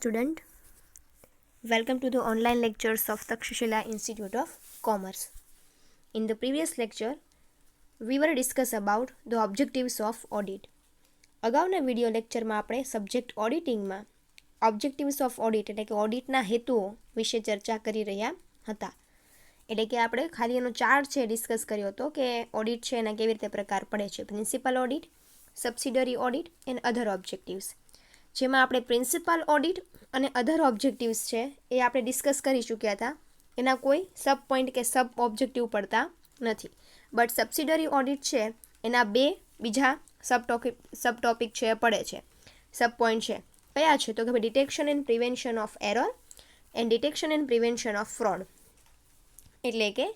student. Welcome to the online lectures of takshashila institute of commerce. In the previous lecture, we were discuss about the objectives of audit. અગાઉના video લેક્ચરમાં આપણે subject ઓડિટિંગમાં objectives of audit એટલે કે ઓડિટના હેતુઓ વિશે ચર્ચા કરી રહ્યા હતા. એટલે કે આપણે ખાલી એનો ચાર્ટ છે ડિસ્કસ કર્યો હતો કે ઓડિટ છે એના કેવી રીતે પ્રકાર પડે છે. Principal audit subsidiary audit and other objectives જેમાં આપણે પ્રિન્સિપાલ ઓડિટ અને અધર ઓબ્જેક્ટિવ્સ છે એ આપણે ડિસ્કસ કરી ચૂક્યા હતા. એના કોઈ સબ પોઈન્ટ કે સબ ઓબ્જેક્ટિવ પડતા નથી. બટ સબસિડરી ઓડિટ છે, એના બે બીજા સબ ટોપિક સબ ટોપિક છે પડે છે. સબ પોઈન્ટ છે, કયા છે? તો કે ભાઈ detection and prevention of error and detection and prevention of fraud. એટલે કે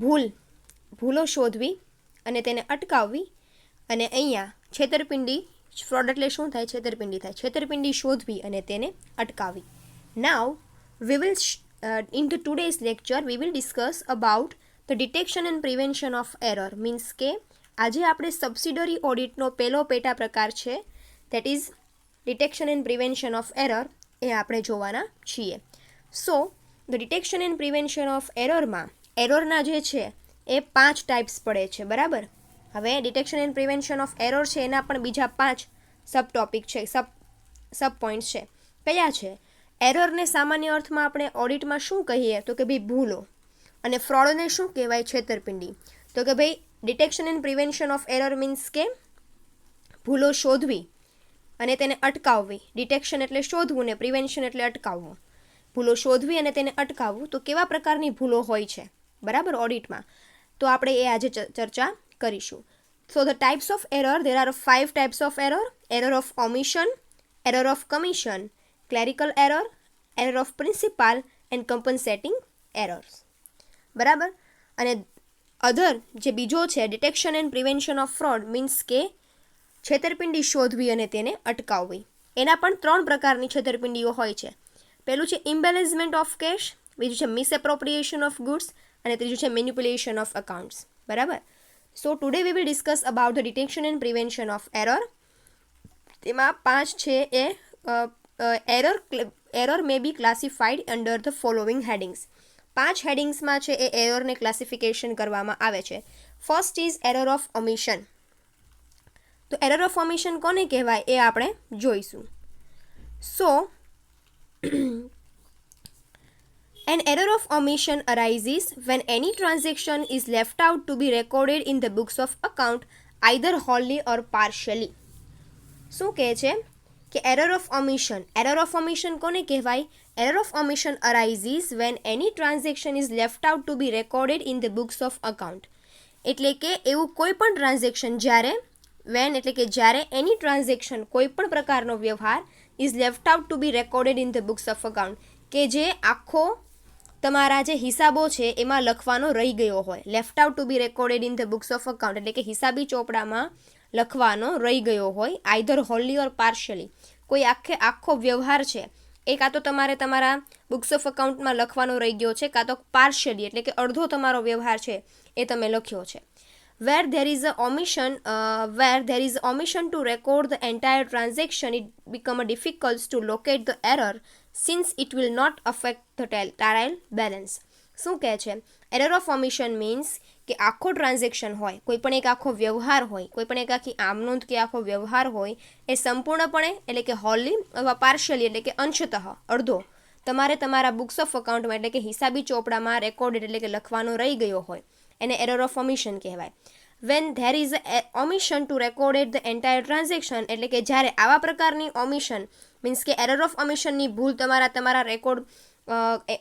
ભૂલ, ભૂલો શોધવી અને તેને અટકાવવી અને અહીંયા છેતરપિંડી ફ્રોડ એટલે શું થાય? છેતરપિંડી થાય. છેતરપિંડી શોધવી અને તેને અટકાવી now we will in the today's lecture we will discuss about the detection and prevention of error means કે, આજે આપણે સબસિડરી ઓડિટનો પહેલો પેટા પ્રકાર છે that is detection and prevention of error એ આપણે જોવાના છીએ. So the detection and prevention of એરરમાં એરરના જે છે, એ પાંચ ટાઈપ્સ પડે છે. બરાબર? હવે detection and prevention of error છે, એના પણ બીજા પાંચ સબ ટોપિક છે સબ સબ પોઈન્ટ્સ છે. કયા છે એરરને સામાન્ય અર્થમાં આપણે ઓડિટમાં શું કહીએ? તો કે ભાઈ ભૂલો. અને ફ્રોડને શું કહેવાય? છેતરપિંડી. તો કે ભાઈ detection and prevention of error means કે ભૂલો શોધવી અને તેને અટકાવવી. ડિટેક્શન એટલે શોધવું ને પ્રિવેન્શન એટલે અટકાવવું. ભૂલો શોધવી અને તેને અટકાવવું. તો કેવા પ્રકારની ભૂલો હોય છે? બરાબર ઓડિટમાં તો આપણે એ આજે ચર્ચા કરીશું. So the types of error there are five types of error error of omission error of commission clerical error error of principal and compensating errors બરાબર? અને અધર જે બીજો છે detection and prevention of fraud means કે છેતરપિંડી શોધવી અને તેને અટકાવવી. એના પણ ત્રણ પ્રકારની છેતરપિંડીઓ હોય છે. પહેલું છે ઇમ્બેલેન્સમેન્ટ ઓફ કેશ બીજું છે મિસએપ્રોપ્રિએશન ઓફ ગુડ્સ અને ત્રીજું છે મેન્યુપ્યુલેશન ઓફ અકાઉન્ટ્સ બરાબર? So today we will discuss about the detection and prevention of error તેમાં પાંચ છે એ error error may be classified under the following headings પાંચ હેડિંગ્સમાં છે એ એરરને ક્લાસિફિકેશન કરવામાં આવે છે. First is error of omission તો એરર ઓફ ઓમિશન કોને કહેવાય એ આપણે જોઈશું. સો An error of omission arises when any transaction is left out to be recorded in the books of account, either wholly or partially. શું કહે છે? કે error of omission error of omission કોને કહેવાય? Error of omission arises when any transaction is left out to be recorded in the books of account એટલે કે એવું કોઈ પણ ટ્રાન્ઝેક્શન જ્યારે વેન એટલે કે જ્યારે એની ટ્રાન્ઝેક્શન કોઈ પણ પ્રકારનો વ્યવહાર is left out to be recorded in the books of account કે જે આખો તમારા જે હિસાબો છે, એમાં લખવાનો રહી ગયો હોય. Left out to be recorded in the books of account એટલે કે હિસાબી ચોપડામાં લખવાનો રહી ગયો હોય આઈધર હોલી ઓર પાર્શિયલી કોઈ આખે, આખો વ્યવહાર છે, એ કાં તો તમારે તમારા બુક્સ ઓફ અકાઉન્ટમાં લખવાનો રહી ગયો છે, કાં તો પાર્શિયલી એટલે કે અડધો તમારો વ્યવહાર છે, એ તમે લખ્યો છે. Where there is a omission where there is omission to record the entire transaction it become a difficult to locate the the error it will not affect the trial balance શું કહે છે? એરર ઓફ ઓમિશન મીન્સ કે આખો transaction હોય, કોઈ પણ એક આખો વ્યવહાર હોય, કોઈ પણ એક આખી આમનોંધ કે આખો વ્યવહાર હોય, એ સંપૂર્ણપણે એટલે કે હોલી અથવા પાર્શિયલી એટલે કે અંશતઃ, અડધો. તમારે તમારા બુક્સ ઓફ અકાઉન્ટમાં એટલે કે હિસાબી ચોપડામાં રેકોર્ડેડ એટલે કે લખવાનો રહી ગયો હોય. એને એરર ઓફ ઓમિશન કહેવાય. When there is omission to recorded the entire transaction એટલે કે જ્યારે આવા પ્રકારની ઓમિશન મીન્સ કે એરર ઓફ ઓમિશનની ભૂલ તમારા તમારા રેકોર્ડ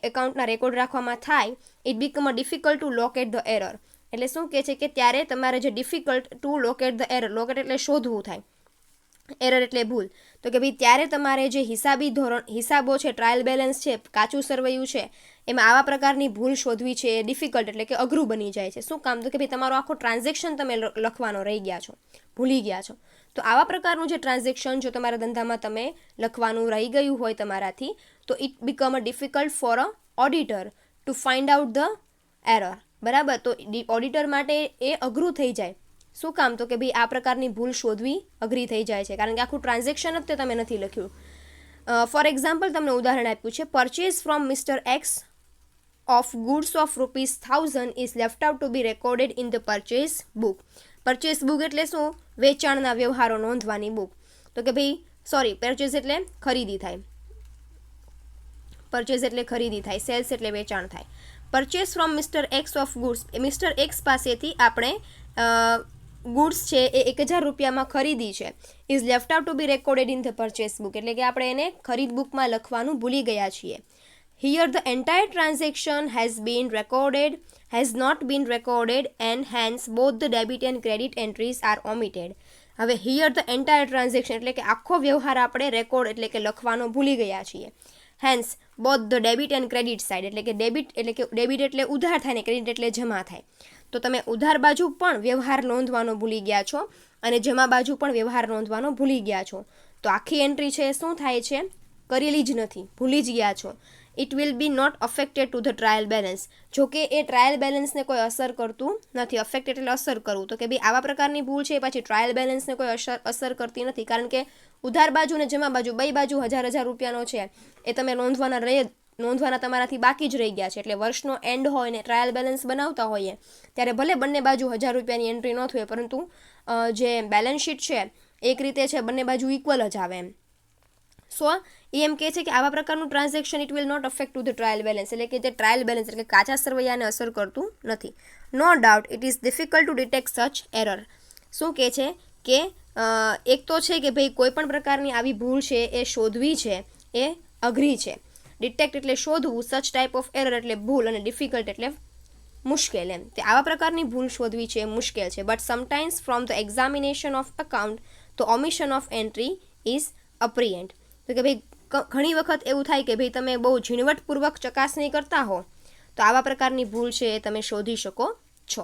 એકાઉન્ટના રેકોર્ડ રાખવામાં થાય it become a difficult to locate the error એટલે શું કહે છે કે ત્યારે તમારે જે difficult to locate the error locate એટલે શોધવું થાય. એરર એટલે ભૂલ. તો કે ભાઈ ત્યારે તમારે જે હિસાબી ધોરણ, હિસાબો છે ટ્રાયલ બેલેન્સ છે, કાચું સરવૈયું છે, એમાં આવા પ્રકારની ભૂલ શોધવી છે ડિફિકલ્ટ એટલે કે અઘરું બની જાય છે. શું કામ? તો કે ભાઈ તમારો આખો ટ્રાન્ઝેક્શન તમે લખવાનો રહી ગયા છો, ભૂલી ગયા છો. તો આવા પ્રકારનું જે ટ્રાન્ઝેક્શન જો તમારા ધંધામાં તમે લખવાનું રહી ગયું હોય તમારાથી, તો it become a difficult for a auditor to find out the error બરાબર? તો ઓડિટર માટે એ અઘરું થઈ જાય. શું કામ? તો કે ભાઈ આ પ્રકારની ભૂલ શોધવી અઘરી થઈ જાય છે. કારણ કે આખું ટ્રાન્ઝેક્શન જ તે તમે નથી લખ્યું. ફોર એક્ઝામ્પલ તમને ઉદાહરણ આપ્યું છે. Purchase from mister X of goods of rupees thousand is left out to be recorded in the purchase book purchase book એટલે શું? વેચાણના વ્યવહારો નોંધવાની બુક. તો કે ભાઈ સોરી પરચેઝ એટલે ખરીદી થાય. પરચેઝ એટલે ખરીદી થાય સેલ્સ એટલે વેચાણ થાય. Purchase from mister X of goods mister X પાસેથી આપણે ગુડ્સ છે એ એક હજાર રૂપિયામાં ખરીદી છે. Is left out to be recorded in the purchase book એટલે કે આપણે એને ખરીદ બુકમાં લખવાનું ભૂલી ગયા છીએ. Here the entire transaction has been recorded has not been recorded and hence both the debit and credit entries are omitted હવે હિયર ધ એન્ટાયર ટ્રાન્ઝેક્શન એટલે કે આખો વ્યવહાર આપણે રેકોર્ડ એટલે કે લખવાનો ભૂલી ગયા છીએ. Hence both the debit and credit side એટલે કે ડેબિટ એટલે કે ડેબિટ એટલે ઉધાર થાય ને ક્રેડિટ એટલે જમા થાય. તો તમે ઉધાર બાજુ પણ વ્યવહાર નોંધવાનો ભૂલી ગયા છો અને જમા બાજુ પણ વ્યવહાર નોંધવાનો ભૂલી ગયા છો. તો આખી એન્ટ્રી છે, શું થાય છે? કરેલી જ નથી, ભૂલી જ ગયા છો. It will be not affected to the trial balance જો કે એ ટ્રાયલ બેલેન્સને કોઈ અસર કરતું નથી. અફેક્ટ એટલે અસર કરવું. તો કે ભાઈ આવા પ્રકારની ભૂલ છે પછી ટ્રાયલ બેલેન્સને કોઈ અસર અસર કરતી નથી. કારણ કે ઉધાર બાજુ ને જમા બાજુ બે બાજુ હજાર હજાર રૂપિયાનો છે. એ તમે નોંધવાના રહે, નોંધવાના તમારાથી બાકી જ રહી ગયા છે. એટલે વર્ષનો એન્ડ હોય ને ટ્રાયલ બેલેન્સ બનાવતા હોઈએ, ત્યારે ભલે બંને બાજુ હજાર રૂપિયાની એન્ટ્રી ન થાય પરંતુ જે બેલેન્સ શીટ છે, એક રીતે છે, બંને બાજુ ઇક્વલ જ આવે એમ. સો એ એમ કહે છે કે આવા પ્રકારનું transaction it will not affect to the trial balance એટલે કે જે ટ્રાયલ બેલેન્સ એટલે કે કાચા સરવૈયાને અસર કરતું નથી. No doubt it is difficult to detect such error શું કહે છે કે એક તો છે કે ભાઈ કોઈ પણ પ્રકારની આવી ભૂલ છે, એ શોધવી છે, એ અઘરી છે. ડિટેક્ટ એટલે શોધવું સચ ટાઈપ ઓફ એરર એટલે ભૂલ અને ડિફિકલ્ટ એટલે મુશ્કેલ એમ. તે આવા પ્રકારની ભૂલ શોધવી છે મુશ્કેલ છે. But sometimes from the examination of account તો omission of entry is apparent તો કે ભાઈ ઘણી વખત એવું થાય કે ભાઈ તમે બહુ ઝીણવટપૂર્વક ચકાસણી કરતા હો, તો આવા પ્રકારની ભૂલ છે એ તમે શોધી શકો છો.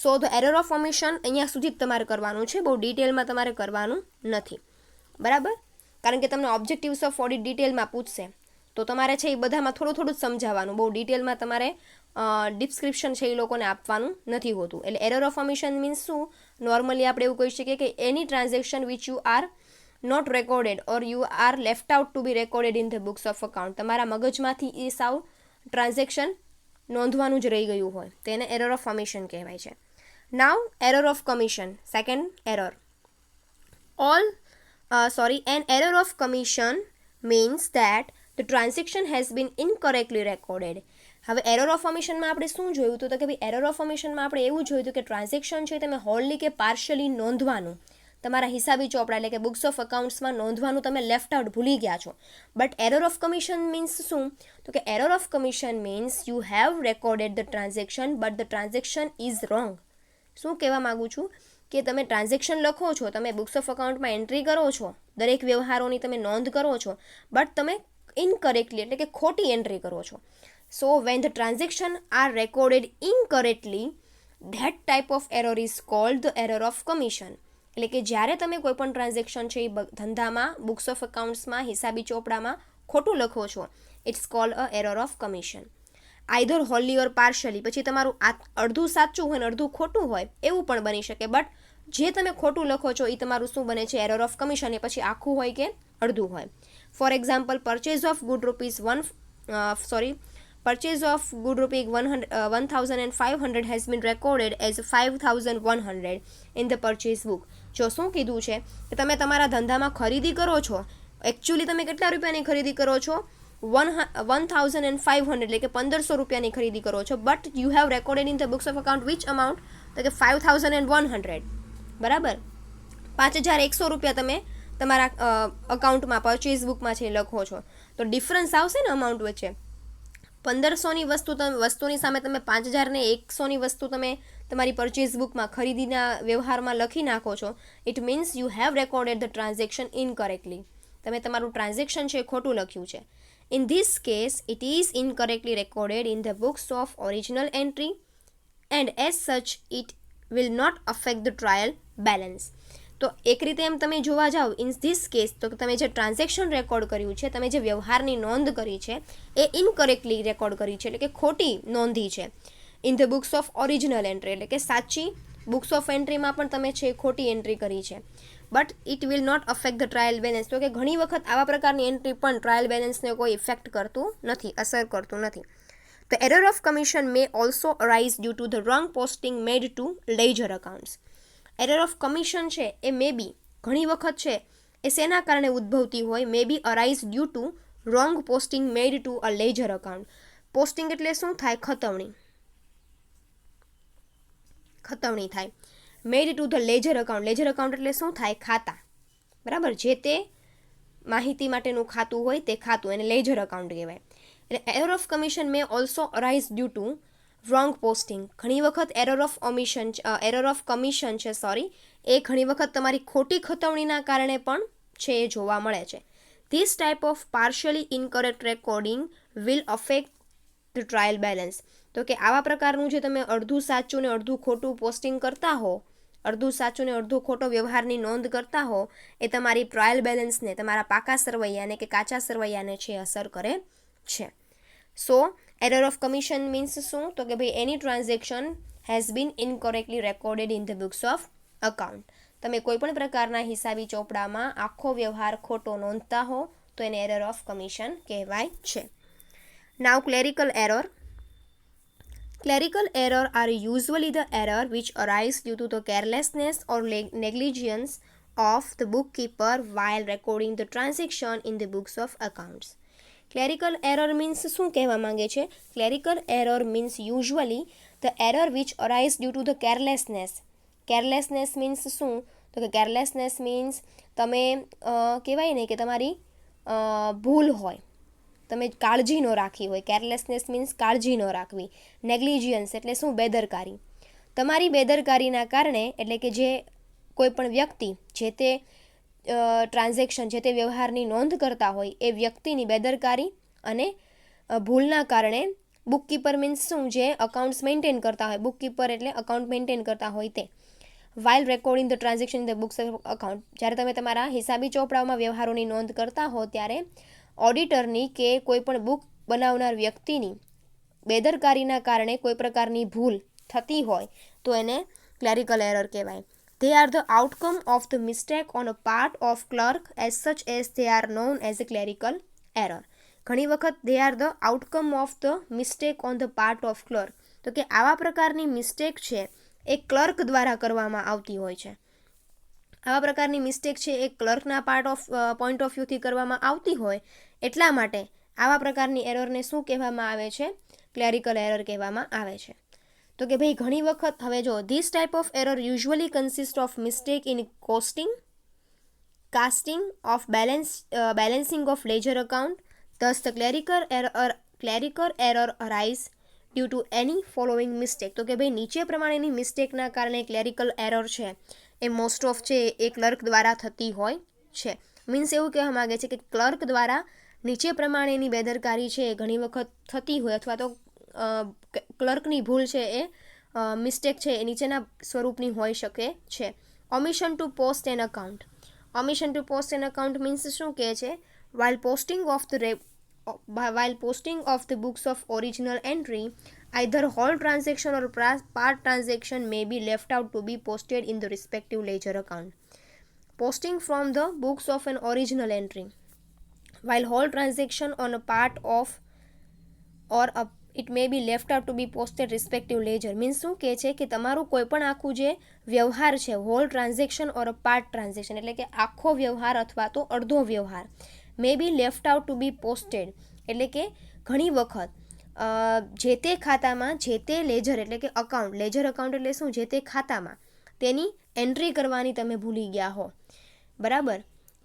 So the error of omission અહીંયા સુધી જ તમારે કરવાનું છે. બહુ ડિટેલમાં તમારે કરવાનું નથી. બરાબર? કારણ કે તમને ઓબ્જેક્ટિવ્સ ઓફ ઓડિટ ડિટેલમાં પૂછશે. તો તમારે છે એ બધામાં થોડું થોડું સમજાવવાનું. બહુ ડિટેલમાં તમારે ડિસ્ક્રિપ્શન છે એ લોકોને આપવાનું નથી હોતું. એટલે એરર ઓફ ઓમિશન મીન્સ શું? નોર્મલી આપણે એવું કહી શકીએ કે any transaction which you are not recorded or you are left out to be recorded in the books of account તમારા મગજમાંથી એ સાવ ટ્રાન્ઝેક્શન નોંધવાનું જ રહી ગયું હોય. તેને એરર ઓફ કમિશન કહેવાય છે. Now error of commission second error all sorry an error of commission means that the transaction has been incorrectly recorded હવે એરર ઓફ ફોર્મેશનમાં આપણે શું જોયું હતું તો કે ભાઈ એરર ઓફ ફોર્મેશનમાં આપણે એવું જોયું હતું કે ટ્રાન્ઝેક્શન છે તમે હોલલી કે પાર્શિયલી નોંધવાનું. તમારા હિસાબી ચોપડા એટલે કે બુક્સ ઓફ અકાઉન્ટ્સમાં નોંધવાનું તમે લેફ્ટ આઉટ ભૂલી ગયા છો. But error of commission means શું? તો કે error of commission means you have recorded the transaction but the transaction is wrong શું કહેવા માગું છું? કે તમે ટ્રાન્ઝેક્શન લખો છો, તમે બુક્સ ઓફ અકાઉન્ટમાં એન્ટ્રી કરો છો, દરેક વ્યવહારોની તમે નોંધ કરો છો બટ તમે ઇનકરેક્ટલી એટલે કે ખોટી એન્ટ્રી કરો છો. So when the transaction are recorded incorrectly that type of error is called the error of commission એટલે કે જ્યારે તમે કોઈપણ ટ્રાન્ઝેક્શન છે એ ધંધામાં બુક્સ ઓફ અકાઉન્ટ્સમાં હિસાબી ચોપડામાં ખોટું લખો છો it's call a error of commission either wholly or partially પછી તમારું આ અડધું સાચું હોય ને અડધું ખોટું હોય, એવું પણ બની શકે. બટ જે તમે ખોટું લખો છો, એ તમારું શું બને છે? એરર ઓફ કમિશન એ પછી આખું હોય કે અડધું હોય. For example purchase of good rupees one sorry purchase of good rupee 1500 has been recorded as 5100 in the purchase book. જો શું કીધું છે કે તમે તમારા ધંધામાં ખરીદી કરો છો એકચ્યુઅલી તમે કેટલા રૂપિયાની ખરીદી કરો છો? One one thousand and five hundred એટલે કે પંદરસો રૂપિયાની ખરીદી કરો છો. But you have recorded in the books of account which amount તો કે five thousand and one hundred બરાબર? પાંચ હજાર એકસો રૂપિયા તમે તમારા અકાઉન્ટમાં પરચેઝ બુકમાં છે લખો છો. તો ડિફરન્સ આવશે ને અમાઉન્ટ વચ્ચે? પંદરસોની વસ્તુ તમે, વસ્તુની સામે તમે પાંચ હજારને એકસોની વસ્તુ તમે તમારી પરચેઝ બુકમાં ખરીદીના વ્યવહારમાં લખી નાખો છો it means you have recorded the transaction incorrectly તમે તમારું ટ્રાન્ઝેક્શન છે ખોટું લખ્યું છે. In this case it is incorrectly recorded in the books of original entry and as such it will not affect the trial balance તો એક રીતે એમ તમે જોવા જાઓ ઇન ધીસ કેસ તો તમે જે ટ્રાન્ઝેક્શન રેકોર્ડ કર્યું છે, તમે જે વ્યવહારની નોંધ કરી છે, એ ઇનકરેક્ટલી રેકોર્ડ કરી છે, એટલે કે ખોટી નોંધી છે. In the books of original entry એટલે કે સાચી બુક્સ ઓફ એન્ટ્રીમાં પણ તમે છે ખોટી એન્ટ્રી કરી છે. But it will not affect the trial balance તો કે ઘણી વખત આવા પ્રકારની એન્ટ્રી પણ ટ્રાયલ બેલેન્સને કોઈ ઇફેક્ટ કરતું નથી, અસર કરતું નથી. The error of commission may also arise due to the wrong posting made to ledger accounts. Error of commission છે, એ મે બી ઘણી વખત છે. એ શેના કારણે ઉદ્ભવતી હોય? May be arise due to wrong posting made to a ledger account posting એટલે શું થાય? ખતવણી. ખતવણી થાય. Made to the ledger account ledger account એટલે શું થાય? ખાતા. બરાબર? જે તે માહિતી માટેનું ખાતું હોય, તે ખાતું. એને લેજર અકાઉન્ટ કહેવાય. એટલે error of commission may also arise due to wrong posting ઘણી વખત error of omission error of commission છે સોરી એ ઘણી વખત તમારી ખોટી ખતવણીના કારણે પણ છે, એ જોવા મળે છે. This type of partially incorrect recording will affect the trial balance તો કે આવા પ્રકારનું જે તમે અડધું સાચું ને અડધું ખોટું પોસ્ટિંગ કરતા હો, અડધું સાચું ને અડધો ખોટો વ્યવહારની નોંધ કરતા હો, એ તમારી ટ્રાયલ બેલેન્સને તમારા પાકા સરવૈયાને કે કાચા સરવૈયાને છે, અસર કરે છે. So error of commission means શું તો કે ભાઈ any transaction has been incorrectly recorded in the books of account તમે કોઈપણ પ્રકારના હિસાબી ચોપડામાં આખો વ્યવહાર ખોટો નોંધતા હો તો એને એરર ઓફ કમિશન કહેવાય છે now clerical error Clerical error are usually the error which arise due to the carelessness or leg- negligence of the bookkeeper while recording the transaction in the books of accounts. Clerical error means શું કહેવા માંગે છે Clerical error means usually the error which arise due to the carelessness. Carelessness means શું તો કે carelessness means તમે કહેવાય ને કે તમારી ભૂલ હોય તમે કાળજી ન રાખી હોય કેરલેસનેસ મીન્સ કાળજી ન રાખવી નેગ્લિજિયન્સ એટલે શું બેદરકારી તમારી બેદરકારીના કારણે એટલે કે જે કોઈ પણ વ્યક્તિ જે તે ટ્રાન્ઝેક્શન જે તે વ્યવહારની નોંધ કરતા હોય એ વ્યક્તિની બેદરકારી અને ભૂલના કારણે બુકકીપર મીન્સ શું? જે અકાઉન્ટ્સ મેન્ટેન કરતા હોય બુકકીપર એટલે અકાઉન્ટ મેન્ટેન કરતા હોય તે. While recording the transaction the books account જ્યારે તમે તમારા હિસાબી ચોપડાઓમાં વ્યવહારોની નોંધ કરતા હો, ત્યારે ઓડિટરની કે કોઈ પણ બુક બનાવનાર વ્યક્તિની બેદરકારીના કારણે કોઈ પ્રકારની ભૂલ થતી હોય, તો એને ક્લેરિકલ એરર કહેવાય. They are the outcome of the mistake on a part of clerk as such as they are known as a clerical error ઘણી વખત they are the outcome of the mistake on the part of clerk તો કે આવા પ્રકારની mistake છે એ clerk દ્વારા કરવામાં આવતી હોય છે. આવા પ્રકારની મિસ્ટેક છે એ ક્લર્કના પાર્ટ ઓફ પોઈન્ટ ઓફ વ્યૂથી કરવામાં આવતી હોય એટલા માટે આવા પ્રકારની એરરને શું કહેવામાં આવે છે? ક્લેરિકલ એરર કહેવામાં આવે છે. તો કે ભાઈ, ઘણી વખત હવે જો this type of error usually consist of mistake in costing casting of balance balancing of ledger account thus the the error clerical error arise due to any following mistake તો કે ભાઈ, નીચે પ્રમાણેની મિસ્ટેકના કારણે ક્લેરિકલ એરર છે. એ most of છે, એ clerk દ્વારા થતી હોય છે. મીન્સ એવું કહેવા માગે છે કે ક્લર્ક દ્વારા નીચે પ્રમાણેની બેદરકારી છે એ ઘણી વખત થતી હોય અથવા તો ક્લર્કની ભૂલ છે એ મિસ્ટેક છે એ નીચેના સ્વરૂપની હોઈ શકે છે omission to post an account omission to post an account means શું કહે છે posting of the re- while posting of the books of original entry either whole transaction or pra- part transaction may be left out to be posted in the respective ledger account posting from the books of an original entry while whole transaction on a part of or a it may be left out to be posted respective ledger means શું કહે છે કે તમારું કોઈ પણ આખું જે વ્યવહાર છે whole transaction or a part transaction એટલે કે આખો વ્યવહાર અથવા તો અડધો વ્યવહાર may be left out to be posted એટલે કે ઘણી વખત જે તે ખાતામાં, જે તે લેજર એટલે કે અકાઉન્ટ લેજર અકાઉન્ટ એટલે શું? જે તે ખાતામાં, તેની એન્ટ્રી કરવાની તમે ભૂલી ગયા હો. બરાબર?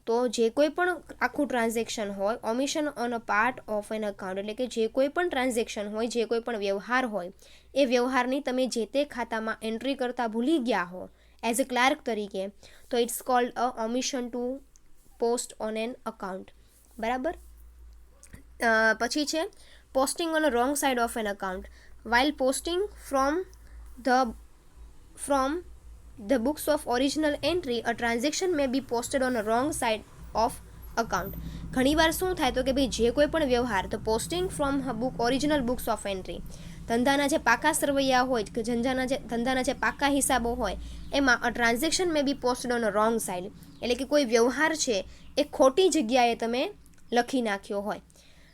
તો જે કોઈ પણ આખું ટ્રાન્ઝેક્શન હોય omission on a part of an account એટલે કે જે કોઈ પણ ટ્રાન્ઝેક્શન હોય, જે કોઈ પણ વ્યવહાર હોય, એ વ્યવહારની તમે જે તે ખાતામાં એન્ટ્રી કરતા ભૂલી ગયા હો એઝ અ ક્લાર્ક તરીકે, તો it's called a omission to post on an account બરાબર? પછી છે posting on a wrong side of an account while posting from the from the books of original entry, a transaction may be posted on a wrong side of account. ઘણીવાર શું થાય તો કે ભાઈ, જે કોઈ પણ વ્યવહાર, તો posting from book original books of entry ધંધાના જે પાકા સરવૈયા હોય, કે ધંધાના જે ધંધાના જે પાકા હિસાબો હોય, એમાં a transaction may be posted on a wrong side એટલે કે કોઈ વ્યવહાર છે, એ ખોટી જગ્યાએ તમે લખી નાખ્યો હોય.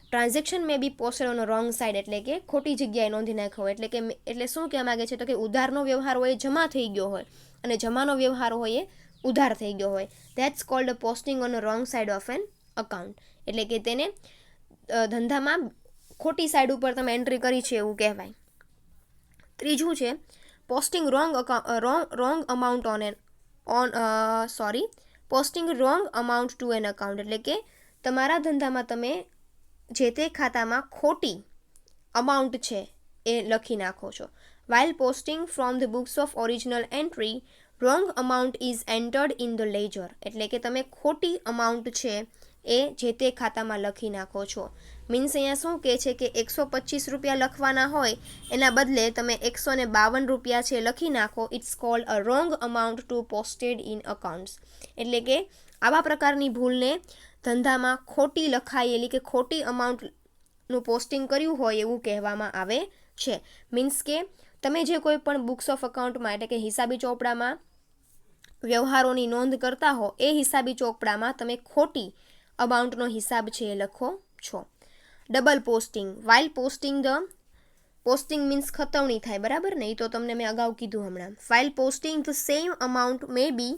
Transaction may be posted on wrong side એટલે કે ખોટી જગ્યાએ નોંધી નાખ્યો હોય. એટલે કે, એટલે શું કહેવા માગે છે તો કે ઉધારનો વ્યવહાર હોય જમા થઈ ગયો હોય. અને જમાનો વ્યવહાર હોય એ ઉધાર થઈ ગયો હોય. That's called posting on wrong side of an account એટલે કે તેને ધંધામાં ખોટી સાઈડ ઉપર તમે એન્ટ્રી કરી છે એવું કહેવાય. ત્રીજું છે posting wrong wrong wrong amount on an on sorry posting wrong amount to an account એટલે કે તમારા ધંધામાં તમે જે તે ખાતામાં ખોટી અમાઉન્ટ છે એ લખી નાખો છો. While posting from the books of original entry wrong amount is entered in the ledger એટલે કે તમે ખોટી અમાઉન્ટ છે એ જે તે ખાતામાં લખી નાખો છો. મીન્સ અહીંયા શું કહે છે કે એકસો પચીસ રૂપિયા લખવાના હોય, એના બદલે તમે એકસો ને બાવન રૂપિયા છે લખી નાખો it's called a wrong amount to posted in accounts એટલે કે આવા પ્રકારની ભૂલને ધંધામાં ખોટી લખાયેલી કે ખોટી અમાઉન્ટનું પોસ્ટિંગ કર્યું હોય એવું કહેવામાં આવે છે. મીન્સ કે તમે જે કોઈ પણ બુક્સ ઓફ અકાઉન્ટમાં એટલે કે હિસાબી ચોપડામાં વ્યવહારોની નોંધ કરતા હો, એ હિસાબી ચોપડામાં તમે ખોટી અમાઉન્ટનો હિસાબ છે એ લખો છો. Double posting. While posting the posting means ખતવણી થાય, બરાબર ને? એ તો તમને મેં અગાઉ કીધું હમણાં. While posting the same amount may be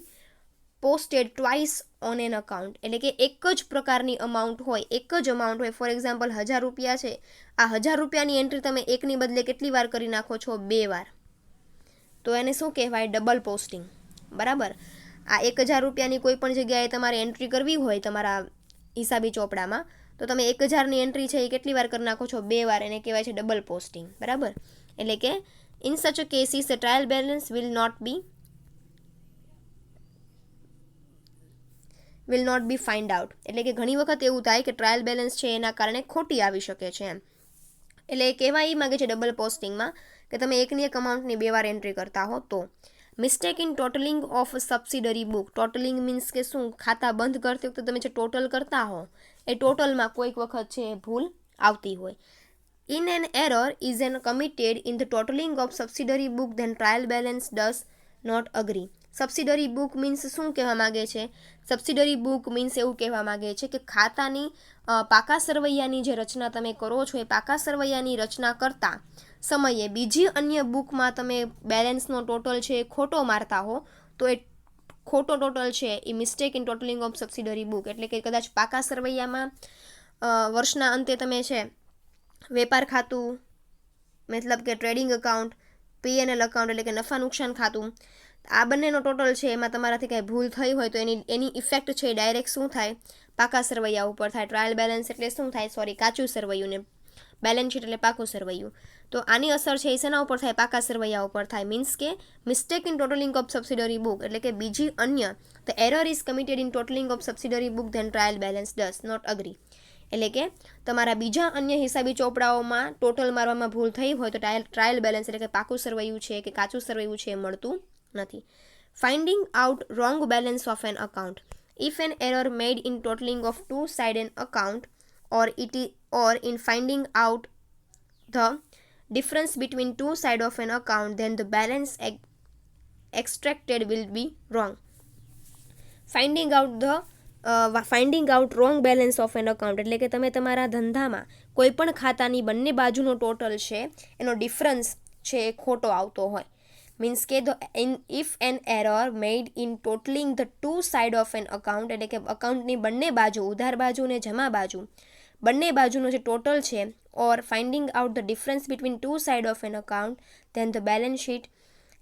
posted twice on an account એટલે કે એક જ પ્રકારની અમાઉન્ટ હોય, એક જ અમાઉન્ટ હોય. ફોર એક્ઝામ્પલ હજાર રૂપિયા છે. આ હજાર રૂપિયાની એન્ટ્રી તમે એકની બદલે કેટલી વાર કરી નાખો છો? બે વાર. તો એને શું કહેવાય? ડબલ પોસ્ટિંગ બરાબર? આ એક હજાર રૂપિયાની કોઈ પણ જગ્યાએ તમારે એન્ટ્રી કરવી હોય તમારા હિસાબી ચોપડામાં, તો તમે એક હજારની એન્ટ્રી છે એ કેટલી વાર કરી નાખો છો? બે વાર. એને કહેવાય છે ડબલ પોસ્ટિંગ બરાબર? એટલે કે in such a cases a trial balance will not be will not be find out એટલે કે ઘણી વખત એવું થાય કે ટ્રાયલ બેલેન્સ છે એના કારણે ખોટી આવી શકે છે એમ. એટલે કહેવા એ માગે છે ડબલ પોસ્ટિંગમાં કે તમે એકની એક અમાઉન્ટની બે વાર એન્ટ્રી કરતા હો તો. Mistake in totalling of subsidiary book totalling means કે શું? ખાતા બંધ કરતી વખતે તમે જે ટોટલ કરતા હો, એ ટોટલમાં કોઈક વખત છે ભૂલ આવતી હોય. In an error is an committed in the totalling of subsidiary book then trial balance does not agree subsidiary book means શું કહેવા માગે છે? સબસિડરી બુક મીન્સ એવું કહેવા માગે છે કે ખાતાની પાકા સરવૈયાની જે રચના તમે કરો છો, એ પાકા સરવૈયાની રચના કરતાં સમયે બીજી અન્ય બુકમાં તમે બેલેન્સનો ટોટલ છે એ ખોટો મારતા હો, તો એ ખોટો ટોટલ છે એ mistake in totalling of subsidiary book એટલે કે કદાચ પાકા સરવૈયામાં વર્ષના અંતે તમે છે વેપાર ખાતું, મતલબ કે ટ્રેડિંગ અકાઉન્ટ પીએનએલ અકાઉન્ટ એટલે કે નફા નુકસાન ખાતું આ બંનેનો ટોટલ છે, એમાં તમારાથી કાંઈ ભૂલ થઈ હોય તો એની એની ઇફેક્ટ છે ડાયરેક્ટ શું થાય? પાકા સરવૈયા ઉપર થાય ટ્રાયલ બેલેન્સ એટલે શું થાય? સોરી કાચું સરવૈયું બેલેન્સ શીટ એટલે પાકું સરવૈયું. તો આની અસર છે એ શેના ઉપર થાય? પાકા સરવૈયા ઉપર થાય. મીન્સ કે mistake in totalling of subsidiary book એટલે કે બીજી અન્ય the error is committed in totalling of subsidiary book then trial balance does not agree એટલે કે તમારા બીજા અન્ય હિસાબી ચોપડાઓમાં ટોટલ મારવામાં ભૂલ થઈ હોય તો ટ્રાયલ ટ્રાયલ બેલેન્સ એટલે કે પાકું સરવૈયું છે કે કાચું સરવૈયું છે એ મળતું નથી. Finding out wrong balance of an account if an error made in totalling of two side an account is, or in finding out the difference between two side of an account then the balance ex- extracted will be wrong. Finding out the finding out wrong balance of an account એટલે કે તમે તમારા ધંધામાં કોઈ પણ ખાતાની બંને બાજુનો ટોટલ છે એનો ડિફરન્સ છે એ ખોટો આવતો હોય. મીન્સ કે the in if an error made in totalling the two side of an account એટલે કે અકાઉન્ટની બંને બાજુ, ઉધાર બાજુ અને જમા બાજુ, બંને બાજુનો જે ટોટલ છે or finding out the difference between two side of an account then the balance sheet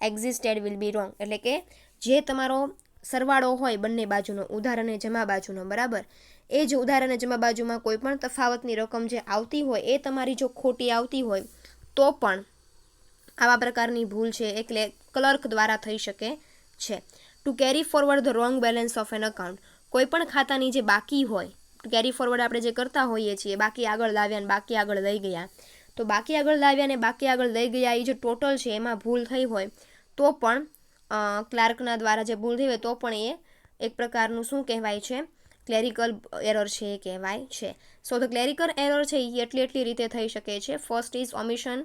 existed will be wrong એટલે કે જે તમારો સરવાળો હોય બંને બાજુનો, ઉધાર અને જમા બાજુનો, બરાબર? એ જ ઉધાર અને જમા બાજુમાં કોઈ પણ તફાવતની રકમ જે આવતી હોય, એ તમારી જો ખોટી આવતી હોય, તો પણ આવા પ્રકારની ભૂલ છે એટલે ક્લર્ક દ્વારા થઈ શકે છે. To carry forward the wrong balance of an account કોઈ પણ ખાતાની જે બાકી હોય કેરી ફોરવર્ડ આપણે જે કરતા હોઈએ છીએ, બાકી આગળ લાવ્યા ને બાકી આગળ લઈ ગયા, તો બાકી આગળ લાવ્યા ને બાકી આગળ લઈ ગયા એ જે ટોટલ છે એમાં ભૂલ થઈ હોય, તો પણ ક્લાર્કના દ્વારા જે ભૂલ થઈ હોય તો પણ એ એક પ્રકારનું શું કહેવાય છે? ક્લેરિકલ એરર છે એ કહેવાય છે. સો ધ ક્લેરિકલ એરર છે એ એટલી એટલી રીતે થઈ શકે છે. First is omission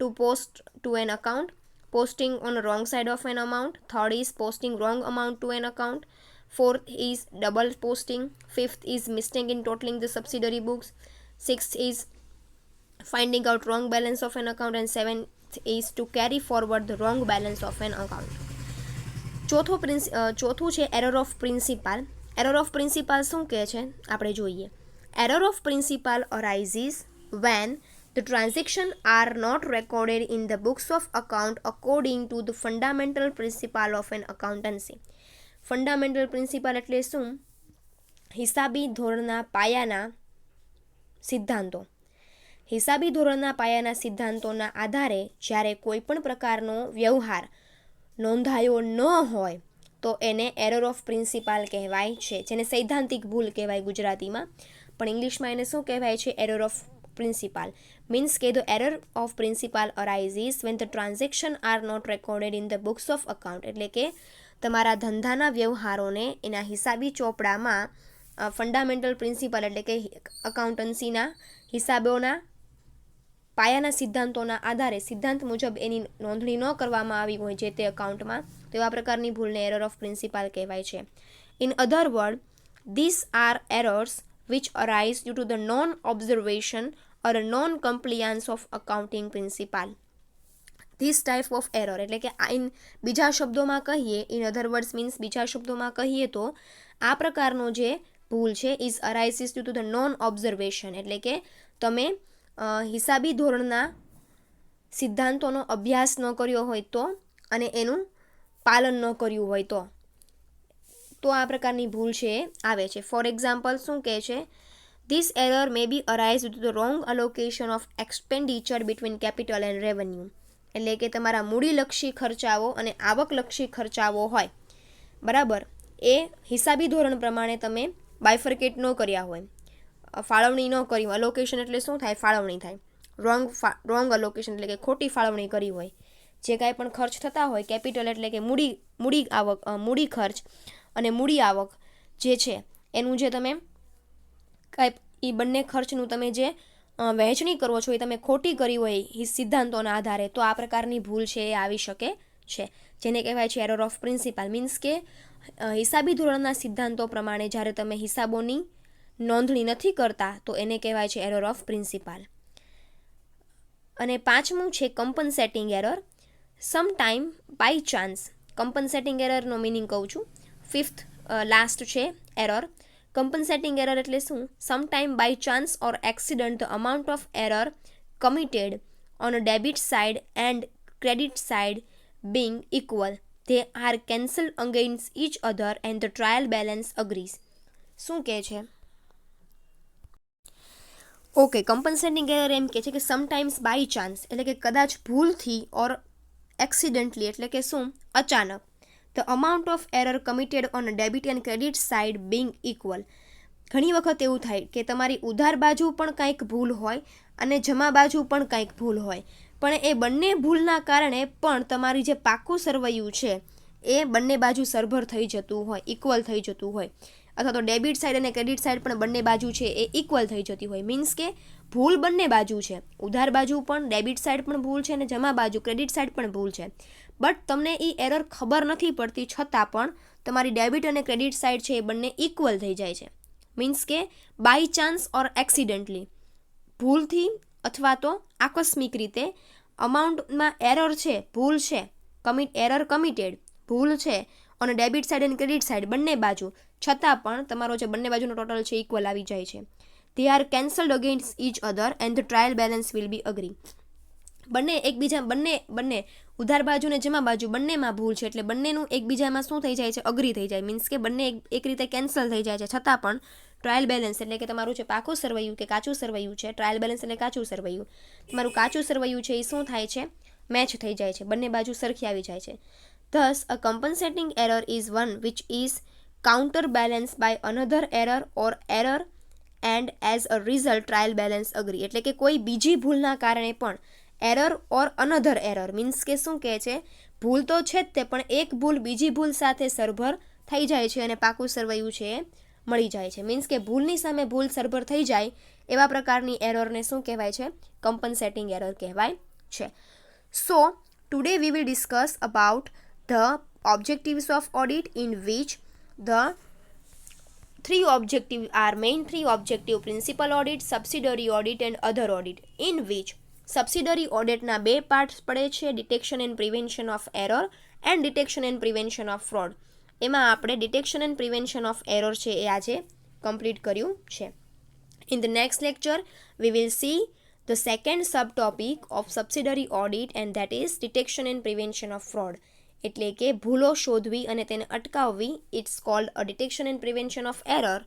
to post to an account posting on the wrong side of an amount third is posting wrong amount to an account fourth is double posting fifth is mistake in totaling the subsidiary books sixth is finding out wrong balance of an account and seventh is to carry forward the wrong balance of an account ચોથો prince અ, ચોથું છે error of principle error of principle શું કહે છે આપણે જોઈએ error of principle arises when the transactions are not recorded in the books of account according to the fundamental principle of an accountancy fundamental principle એટલે શું? હિસાબી ધોરણના પાયાના સિદ્ધાંતો. હિસાબી ધોરણના પાયાના સિદ્ધાંતોના આધારે જ્યારે કોઈ પણ પ્રકારનો વ્યવહાર નોંધાયો ન હોય, તો એને એરર ઓફ પ્રિન્સિપાલ કહેવાય છે, જેને સૈદ્ધાંતિક ભૂલ કહેવાય ગુજરાતીમાં. પણ ઇંગ્લિશમાં એને શું કહેવાય છે? એરર ઓફ પ્રિન્સિપાલ means કે the error of principle arises when the transaction are not recorded in the books of account એટલે કે તમારા ધંધાના વ્યવહારોને એના હિસાબી ચોપડામાં ફંડામેન્ટલ પ્રિન્સિપલ એટલે કે અકાઉન્ટન્સીના હિસાબોના પાયાના સિદ્ધાંતોના આધારે સિદ્ધાંત મુજબ એની નોંધણી ન કરવામાં આવી હોય જે તે અકાઉન્ટમાં તો એવા પ્રકારની ભૂલને એરર ઓફ પ્રિન્સિપાલ કહેવાય છે in other word this are errors which arise due to the non observation or non compliance of accounting principle this type of error એટલે કે ઇન બીજા શબ્દોમાં કહીએ ઇન અધર વર્ડ્સ મીન્સ બીજા શબ્દોમાં કહીએ તો, આ પ્રકારનો જે ભૂલ છે is arises due to the non observation એટલે કે તમે હિસાબી ધોરણના સિદ્ધાંતોનો અભ્યાસ ન કર્યો હોય તો અને એનું પાલન ન કર્યું હોય તો. તો આ પ્રકારની ભૂલ છે, આવે છે. ફોર એક્ઝામ્પલ શું કહે છે? This error may be arise to the wrong allocation of expenditure between capital and revenue એટલે કે તમારા મૂડીલક્ષી ખર્ચાઓ અને આવકલક્ષી ખર્ચાઓ હોય. બરાબર? એ હિસાબી ધોરણ પ્રમાણે તમે બાયફર્કેટ ન કર્યા હોય. ફાળવણી ન કરી હોય. અલોકેશન એટલે શું થાય? ફાળવણી થાય. રોંગ રોંગ અલોકેશન એટલે કે ખોટી ફાળવણી કરી હોય. જે કાંઈ પણ ખર્ચ થતા હોય કેપિટલ એટલે કે મૂડી મૂડી આવક મૂડી ખર્ચ અને મૂડી આવક જે છે, એનું જે તમે કાંઈ એ બંને ખર્ચનું તમે જે વહેંચણી કરો છો એ તમે ખોટી કરી હોય એ સિદ્ધાંતોના આધારે, તો આ પ્રકારની ભૂલ છે એ આવી શકે છે. જેને કહેવાય છે એરર ઓફ પ્રિન્સિપાલ મીન્સ કે હિસાબી ધોરણના સિદ્ધાંતો પ્રમાણે જ્યારે તમે હિસાબોની નોંધણી નથી કરતા, તો એને કહેવાય છે એરર ઓફ પ્રિન્સિપાલ અને પાંચમું છે compensating error some time by chance compensating એરરનો meaning કહું છું. ફિફ્થ લાસ્ટ છે એરર કમ્પન્સેટિંગ એરર એટલે શું? Sometime by chance or accident the amount of error committed on debit side and credit side being equal they are cancel against each other and the trial balance agrees શું કહે છે? Okay કમ્પન્સેટિંગ error એમ કહે છે કે sometimes by chance એટલે કે કદાચ ભૂલથી ઓર એક્સિડન્ટલી એટલે કે શું? અચાનક. The amount of error committed on debit and credit side being equal ઘણી વખત એવું થાય કે તમારી ઉધાર બાજુ પણ કંઈક ભૂલ હોય અને જમા બાજુ પણ કંઈક ભૂલ હોય. પણ એ બંને ભૂલના કારણે પણ તમારી જે પાકું સરવૈયું છે, એ બંને બાજુ સરભર થઈ જતું હોય ઇક્વલ થઈ જતું હોય. અથવા તો ડેબિટ સાઇડ અને ક્રેડિટ સાઇડ પણ બંને બાજુ છે, એ ઇક્વલ થઈ જતી હોય. મીન્સ કે ભૂલ બંને બાજુ છે. ઉધાર બાજુ પણ ડેબિટ સાઇડ પણ ભૂલ છે અને જમા બાજુ ક્રેડિટ સાઇડ પણ ભૂલ છે. બટ તમને એ એરર ખબર નથી પડતી છતાં પણ તમારી ડેબિટ અને ક્રેડિટ સાઇડ છે એ બંને ઇક્વલ થઈ જાય છે. મીન્સ કે બાય ચાન્સ ઓર એક્સિડન્ટલી ભૂલથી અથવા તો આકસ્મિક રીતે અમાઉન્ટમાં એરર છે, ભૂલ છે કમિટ એરર કમિટેડ ભૂલ છે અને ડેબિટ સાઇડ અને ક્રેડિટ સાઇડ બંને બાજુ. છતાં પણ તમારો જે બંને બાજુનો ટોટલ છે ઇક્વલ આવી જાય છે. They are cancelled against each other and the trial balance will be agree બંને એકબીજા, બંને બંને ઉધાર બાજુ ને જમા બાજુ બંનેમાં ભૂલ છે એટલે બંનેનું એકબીજામાં શું થઈ જાય છે? અઘરી થઈ જાય. મીન્સ કે બંને એક રીતે કેન્સલ થઈ જાય છે. છતાં પણ ટ્રાયલ બેલેન્સ એટલે કે તમારું જે પાકું સરવૈયું કે કાચું સરવૈયું છે ટ્રાયલ બેલેન્સ એટલે કાચું સરવૈયું. તમારું કાચું સરવૈયું છે એ શું થાય છે? મેચ થઈ જાય છે. બંને બાજુ સરખી આવી જાય છે. Thus a compensating error is one which is counter balance by another error or error and as a result trial balance અઘરી. એટલે કે કોઈ બીજી ભૂલના કારણે પણ error or another error. Means કે શું કહે છે? ભૂલ તો છે જ તે, પણ એક ભૂલ બીજી ભૂલ સાથે સરભર થઈ જાય છે અને પાકું સરવૈયું છે મળી જાય છે. મીન્સ કે ભૂલની સામે ભૂલ સરભર થઈ જાય એવા પ્રકારની એરરને શું કહેવાય છે? કમ્પનસેટિંગ એરર કહેવાય છે. So today we will discuss about the objectives of audit in which the three objective are main three objective principal audit, subsidiary audit and other audit in which subsidiary ઓડિટના બે parts પડે છે detection and prevention of error and detection and prevention of fraud એમાં આપણે detection and prevention of error છે એ આજે complete કર્યું છે. In the next lecture we will see the second sub topic of subsidiary audit and that is detection and prevention of fraud એટલે કે ભૂલો શોધવી અને તેને અટકાવવી it's called a detection and prevention of error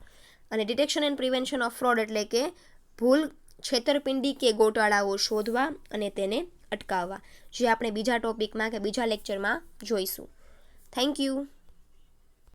અને detection and prevention of fraud એટલે કે ભૂલ છેતરપિંડી કે ગોટાળાઓ શોધવા અને તેને અટકાવવા. જે આપણે બીજા ટોપિકમાં કે બીજા લેક્ચરમાં જોઈશું. Thank you